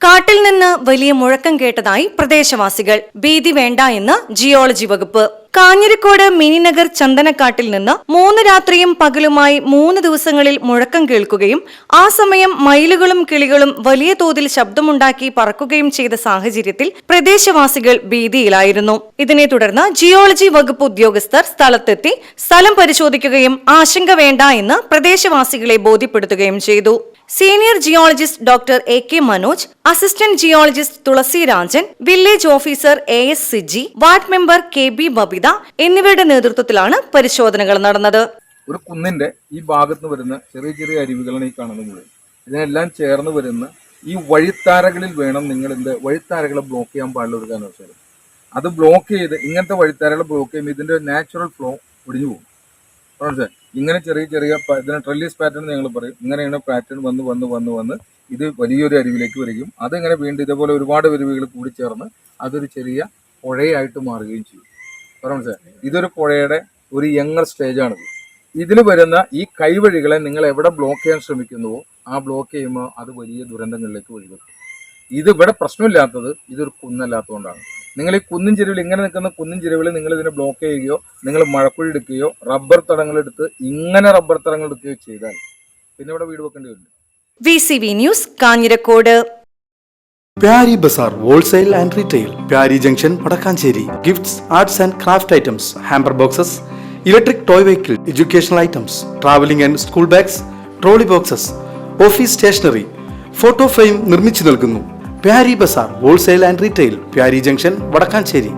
കാട്ടിൽ നിന്ന് വലിയ മുഴക്കം കേട്ടതായി പ്രദേശവാസികൾ. ഭീതി വേണ്ട എന്ന് ജിയോളജി വകുപ്പ്. കാഞ്ഞിരക്കോട് മിനിനഗർ ചന്ദനക്കാട്ടിൽ നിന്ന് മൂന്ന് രാത്രിയും പകലുമായി മൂന്ന് ദിവസങ്ങളിൽ മുഴക്കം കേൾക്കുകയും ആ സമയം മയിലുകളും കിളികളും വലിയ തോതിൽ ശബ്ദമുണ്ടാക്കി പറക്കുകയും ചെയ്ത സാഹചര്യത്തിൽ പ്രദേശവാസികൾ ഭീതിയിലായിരുന്നു. ഇതിനെ തുടർന്ന് ജിയോളജി വകുപ്പ് ഉദ്യോഗസ്ഥർ സ്ഥലത്തെത്തി സ്ഥലം പരിശോധിക്കുകയും ആശങ്ക വേണ്ട എന്ന് പ്രദേശവാസികളെ ബോധ്യപ്പെടുത്തുകയും ചെയ്തു. Senior geologist doctor A K Manoj assistant geologist Thulasi Rajan village officer A S Siji ward member K B Babitha എന്നിവരുടെ നേതൃത്വത്തിലാണ് പരിശോധനകൾ നടന്നത്. ഒരു കുന്നിന്റെ ഈ ഭാഗത്ത് വരുന്ന ചെറിയ ചെറിയ അരുവികളാണ് ഈ കാണുന്നത് മുഴുവൻ. ഇതിനെല്ലാം ചേർന്ന് വരുന്ന ഈ വഴിത്താരകളിൽ വേണം നിങ്ങൾ എന്ത് വഴിത്താരകളെ ബ്ലോക്ക് ചെയ്യാൻ പാടില്ല ഒരു കാരണവശാലും. അത് ബ്ലോക്ക് ചെയ്ത് ഇങ്ങനത്തെ വഴിത്താരകളെ ബ്ലോക്ക് ചെയ്യുമ്പോൾ ഇതിന്റെ നാച്ചുറൽ ഫ്ലോ ഒടിഞ്ഞു പോകും? ഇങ്ങനെ ചെറിയ ചെറിയ ഇതിന് ട്രെല്ലീസ് പാറ്റേൺ ഞങ്ങൾ പറയും. ഇങ്ങനെയാണ് പാറ്റേൺ വന്ന് വന്ന് വന്ന് വന്ന് ഇത് വലിയൊരു അരുവിലേക്ക് വരികയും അതിങ്ങനെ വീണ്ടും ഇതേപോലെ ഒരുപാട് അരുവികൾ കൂടി ചേർന്ന് അതൊരു ചെറിയ പുഴയായിട്ട് മാറുകയും ചെയ്യും. പറഞ്ഞു സാർ ഇതൊരു പുഴയുടെ ഒരു യങ്ങർ സ്റ്റേജാണിത് ഇതിൽ വരുന്ന ഈ കൈവഴികളെ നിങ്ങൾ എവിടെ ബ്ലോക്ക് ചെയ്യാൻ ശ്രമിക്കുന്നുവോ ആ ബ്ലോക്ക് ചെയ്യുമ്പോൾ അത് വലിയ ദുരന്തങ്ങളിലേക്ക് വഴിവെക്കും. ഇത് ഇവിടെ പ്രശ്നമില്ലാത്തത് ഇതൊരു കുന്നല്ലാത്തതുകൊണ്ടാണ്. നിങ്ങൾ ഈ കുന്നിൻ ചെരുവിൽ ഇങ്ങനെ നിൽക്കുന്ന കുന്നിൻ ചെരുവിൽ നിങ്ങൾ ഇതിനെ ബ്ലോക്ക് ചെയ്യുകയോ നിങ്ങൾ മഴക്കുഴി എടുക്കുകയോ റബ്ബർ തടങ്ങൾ എടുത്ത് ഇങ്ങനെ റബ്ബർ തടങ്ങൾ എടുക്കുകയോ ചെയ്താൽ പിന്നെ ഇവിടെ വീട് വെക്കേണ്ടി വരും V C V news Kanjirakode. Pyari Bazaar wholesale and retail Pyari junction Vadakkanchery. Gifts arts and craft items hamper boxes electric toy vehicle educational items travelling and school bags trolley boxes office stationery photo frame നിർമ്മിച്ചു നൽകുന്നു. Pyari Bazaar wholesale and retail Pyari junction Vadakkanchery.